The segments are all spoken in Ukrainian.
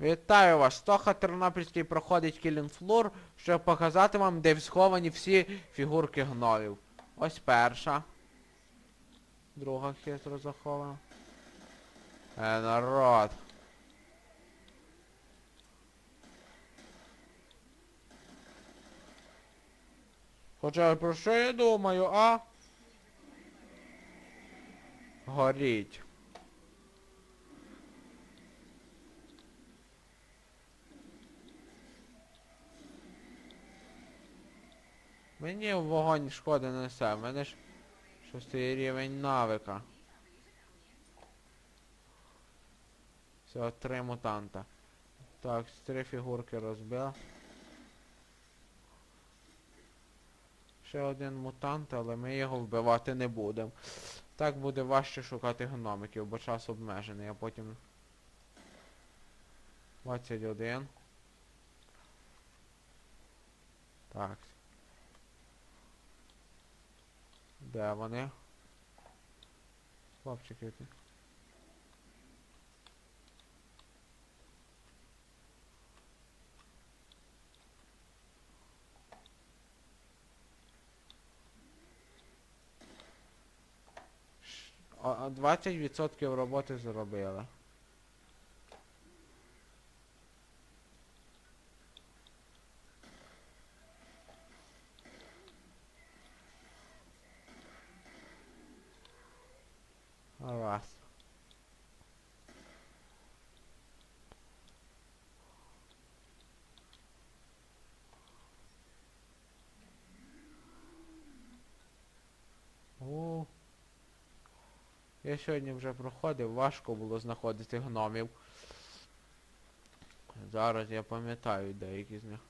Вітаю вас! Тоха Тернопільський проходить Killing щоб показати вам, де сховані всі фігурки гнолів. Ось перша. Друга хитро захована. Е, народ. Хоча про що я думаю, а? Горіть. Мені вогонь шкоди несе, в мене ж шостий рівень навика. Все, три мутанта. Так, три фігурки розбив. Ще один мутант, але ми його вбивати не будемо. Так буде важче шукати гномиків, бо час обмежений, а потім... 21. Так. Де вони? Хлопчики. ти. А 20% роботи зробили. Раз. О. Я сьогодні вже проходив, важко було знаходити гномів. Зараз я пам'ятаю деякі з них.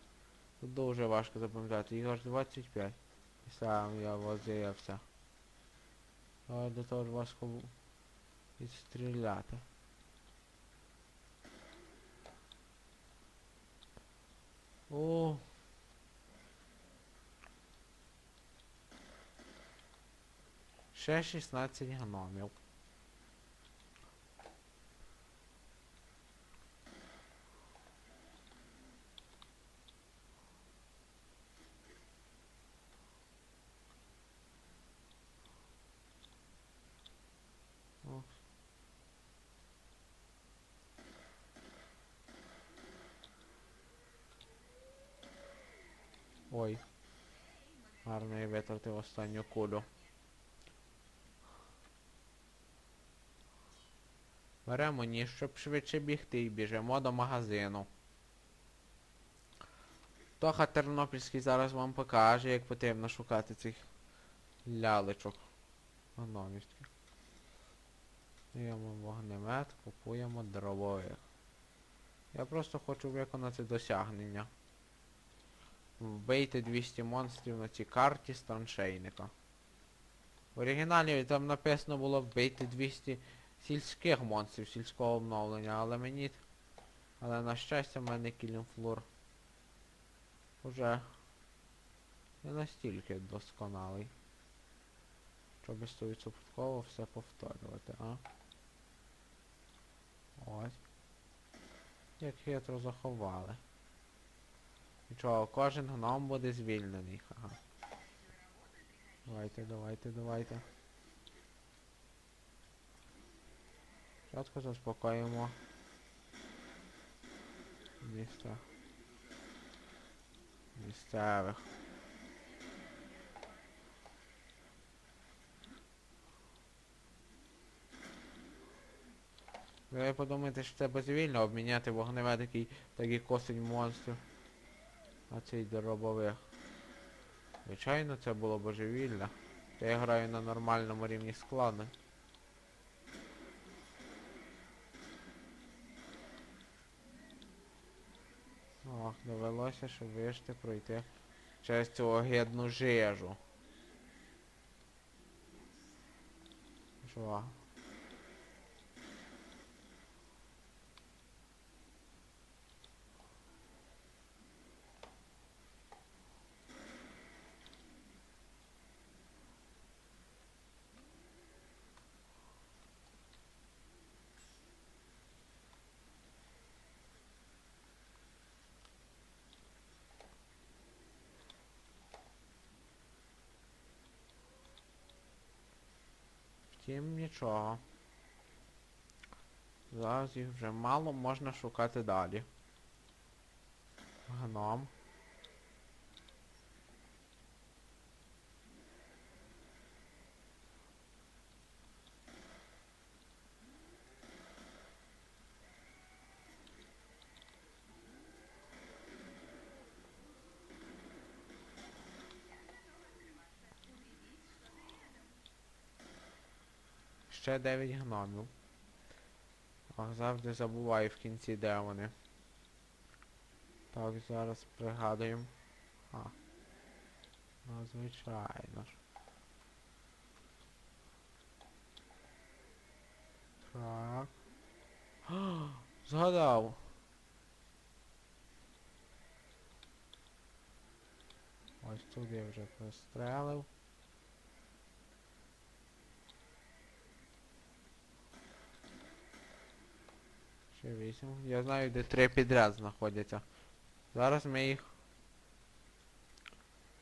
Тут дуже важко запам'ятати. Їх аж 25. І сам я возився. Але до того ж важко бу- відстріляти. О. Ще 16 гномів. О. Ой. Гарно я витратив останню кулю. Беремо ніж, щоб швидше бігти і біжимо до магазину. Тоха Тернопільський зараз вам покаже, як потрібно шукати цих лялечок. Гномівських. Даємо вогнемет, купуємо дробових. Я просто хочу виконати досягнення. Вбийте 200 монстрів на цій карті з траншейника. В оригіналі там написано було вбийте 200 сільських монстрів сільського обновлення, але мені... Але на щастя в мене Killing уже не настільки досконалий. Щоб 100% все повторювати, а? Ось. Як хитро заховали. Нічого, кожен гном буде звільнений. Ага. Давайте, давайте, давайте. Спочатку заспокоїмо. Міста. Місцевих. Ви подумаєте, що це безвільно обміняти вогневе такий, такий косень монстрів. А цей дробових. Звичайно, це було божевілля. Я граю на нормальному рівні складу. Ох, довелося, щоб вижити пройти через цю огидну жижу. Що? Втім, нічого. Зараз їх вже мало, можна шукати далі. Гном. Ще 9 гномів. Ах, завжди забуваю в кінці, де вони. Так, зараз пригадуємо. А. Ну, звичайно ж. Так. А, згадав. Ось тут я вже пострелив. Ще вісім. Я знаю, де три підряд знаходяться. Зараз ми їх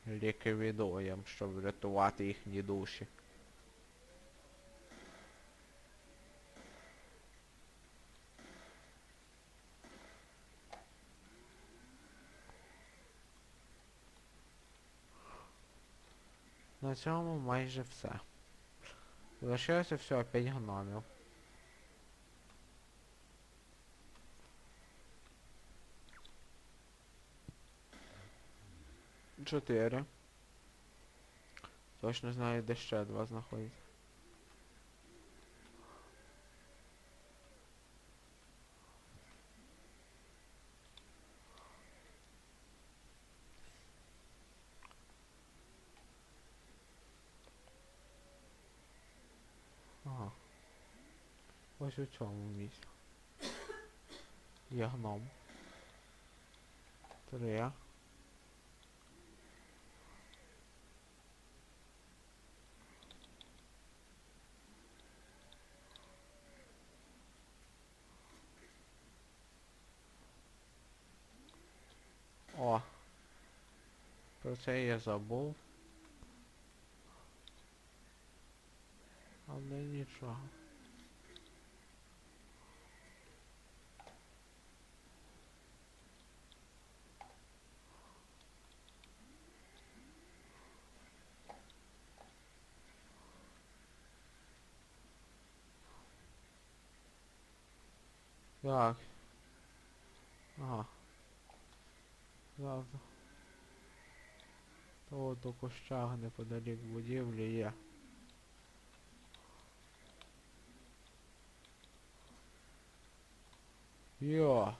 ліквідуємо, щоб врятувати їхні душі. На цьому майже все. Залишилося всього 5 гномів. Чотири. Точно знаю, де ще два знаходяться. Ось у цьому місці. Є гном. Три. О. Про це я забув. Але нічого. Так. Ага. Завтра. То до кущах неподалік будівлі є. Йо.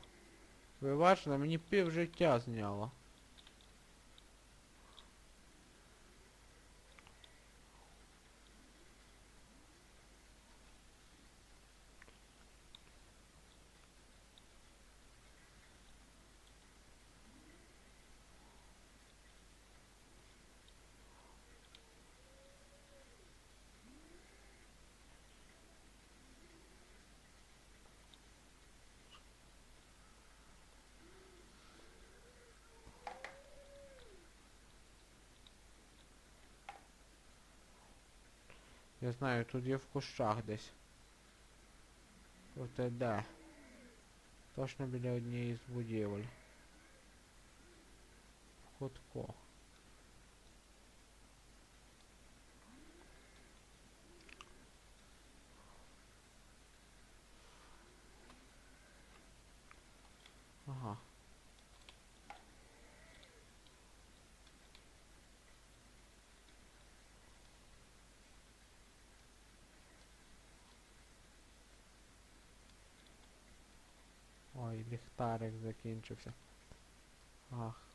Ви бачите, мені пів життя зняло. Я знаю, тут є в кущах десь. Проте де? Точно біля однієї з будівель. В ліхтарик закінчився. Ах.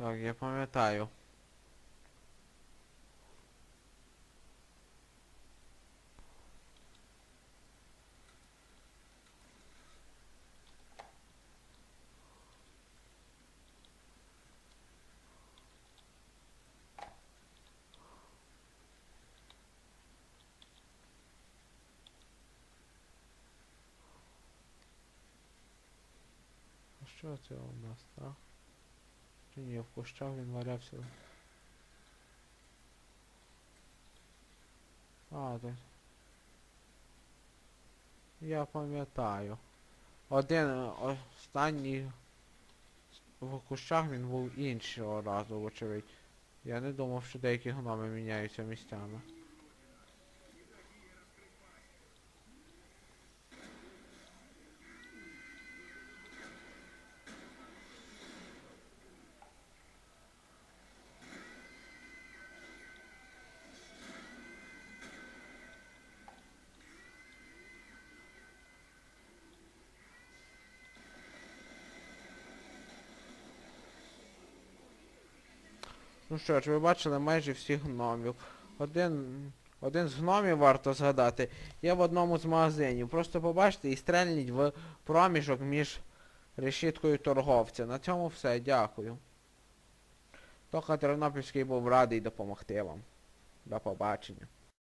Так, я пам'ятаю. А що це у нас, так? Ні, в кущах він валявся. А, де. Я пам'ятаю. Один е, останній в кущах він був іншого разу, вочевидь. Я не думав, що деякі гноми міняються місцями. Ну що ж, ви бачили майже всіх гномів. Один, один з гномів варто згадати. Є в одному з магазинів. Просто побачите і стрельніть в проміжок між решіткою торговця. На цьому все, дякую. Тока Тернопільський був радий допомогти вам. До побачення.